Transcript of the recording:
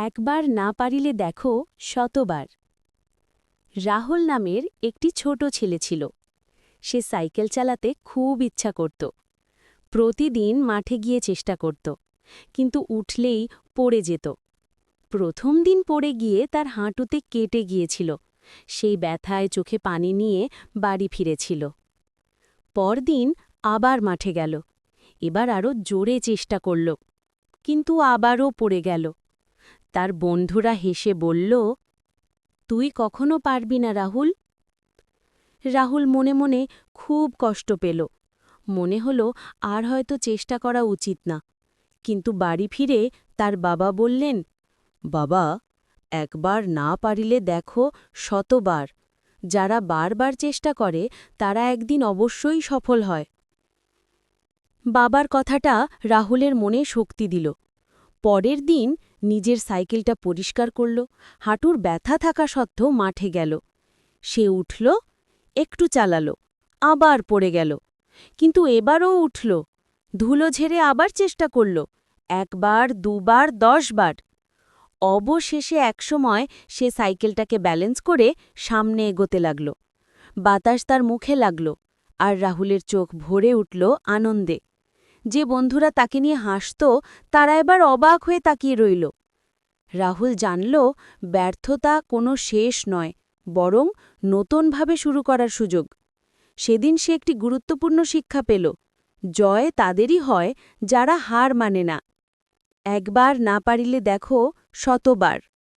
একবার না পারিলে দেখো শতবার। রাহুল নামের একটি ছোট ছেলে ছিল। সে সাইকেল চালাতে খুব ইচ্ছা করত। প্রতিদিন মাঠে গিয়ে চেষ্টা করত, কিন্তু উঠলেই পড়ে যেত। প্রথম দিন পড়ে গিয়ে তার হাঁটুতে কেটে গিয়েছিল। সেই ব্যথায় চোখে পানি নিয়ে বাড়ি ফিরেছিল। পরদিন আবার মাঠে গেল। এবার আরও জোরে চেষ্টা করল, কিন্তু আবারও পড়ে গেল। তার বন্ধুরা হেসে বলল, তুই কখনো পারবি না, রাহুল। রাহুল মনে মনে খুব কষ্ট পেল। মনে হলো আর হয়তো চেষ্টা করা উচিত না। কিন্তু বাড়ি ফিরে তার বাবা বললেন, বাবা, একবার না পারিলে দেখো শতবার। যারা বারবার চেষ্টা করে, তারা একদিন অবশ্যই সফল হয়। বাবার কথাটা রাহুলের মনে শক্তি দিল। পরের দিন নিজের সাইকেলটা পরিষ্কার করল, হাঁটুর ব্যথা থাকা সত্ত্বেও মাঠে গেল। সে উঠল, একটু চালালো, আবার পড়ে গেল, কিন্তু এবারও উঠল, ধুলো ঝেড়ে আবার চেষ্টা করল, একবার, দুবার, দশবার। অবশেষে একসময় সে সাইকেলটাকে ব্যালেন্স করে সামনে এগোতে লাগল। বাতাস তার মুখে লাগল আর রাহুলের চোখ ভরে উঠল আনন্দে। যে বন্ধুরা তাকে নিয়ে হাসত, তারা এবার অবাক হয়ে তাকিয়ে রইল। রাহুল জানল, ব্যর্থতা কোনো শেষ নয়, বরং নতুনভাবে শুরু করার সুযোগ। সেদিন সে একটি গুরুত্বপূর্ণ শিক্ষা পেল, জয় তাদেরই হয় যারা হার মানে না। একবার না পারিলে দেখো শতবার।